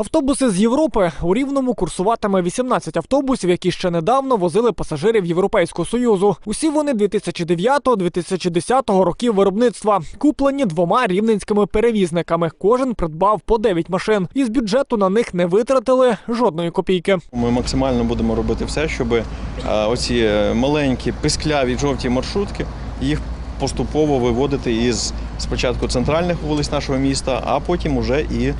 Автобуси з Європи у рівному курсуватиме 18 автобусів, які ще недавно возили пасажирів Європейського союзу. Усі вони 2009-2010 років виробництва, куплені двома рівненськими перевізниками. Кожен придбав по 9 машин. Із бюджету на них не витратили жодної копійки. Ми максимально будемо робити все, щоб е, оці е, маленькі пискляві жовті маршрутки їх поступово виводити із спочатку центральних вулиць нашого міста, а потім уже і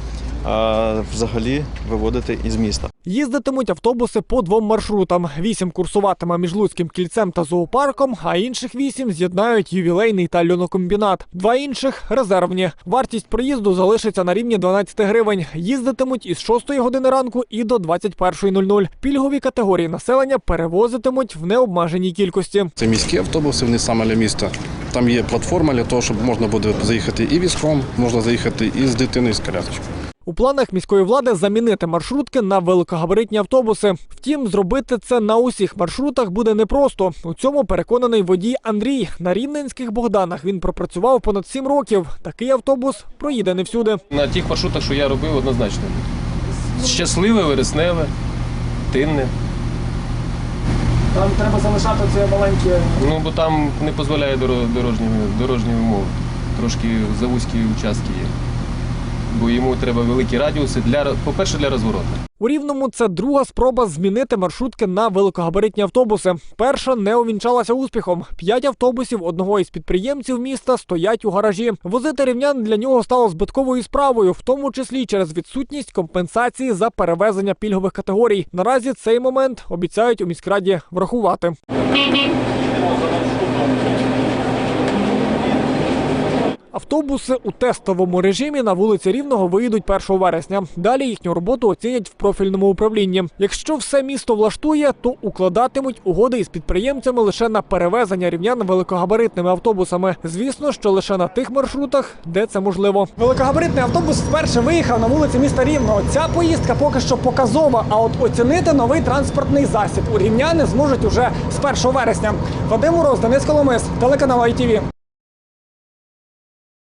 е, взагалі виводити із міста. Їздитимуть автобуси по двом маршрутам. Вісім курсуватиме між Луцьким кільцем та зоопарком, а інших вісім з'єднають ювілейний та льонокомбінат. Два інших резервні. Вартість проїзду залишиться на рівні 12 гривень. Їздитимуть із 6 години ранку і до 21.00. Пільгові категорії населення перевозитимуть в необмеженій кількості. Це міські автобуси, вони саме для міста. Там є платформа для того, щоб можна буде заїхати і візком, можна заїхати і з дитиною, і з колясочкою. У планах міської влади замінити маршрутки на великогабаритні автобуси. Втім, зробити це на усіх маршрутах буде непросто. У цьому переконаний водій Андрій. На рівненських Богданах він пропрацював понад сім років. Такий автобус проїде не всюди. На тих маршрутах, що я робив, однозначно. Щасливе, вересневе, тинне. Там треба залишати це маленьке. Ну, бо там не дозволяє дорожні, дорожні умови. Трошки завузькі участки є. Бо йому треба великі радіуси, для, по-перше, для розвороту. У рівному це друга спроба змінити маршрутки на великогабаритні автобуси. Перша не увінчалася успіхом. П'ять автобусів одного із підприємців міста стоять у гаражі. Возити рівнян для нього стало збитковою справою, в тому числі через відсутність компенсації за перевезення пільгових категорій. Наразі цей момент обіцяють у міськраді врахувати. Автобуси у тестовому режимі на вулиці Рівного виїдуть 1 вересня. Далі їхню роботу оцінять в профільному управлінні. Якщо все місто влаштує, то укладатимуть угоди із підприємцями лише на перевезення рівнян великогабаритними автобусами. Звісно, що лише на тих маршрутах, де це можливо. Великогабаритний автобус вперше виїхав на вулиці міста Рівного. Ця поїздка поки що показова. А от оцінити новий транспортний засіб у рівняни зможуть уже з 1 вересня. Вадим Мороз, Денис Коломис, телеканал ITV.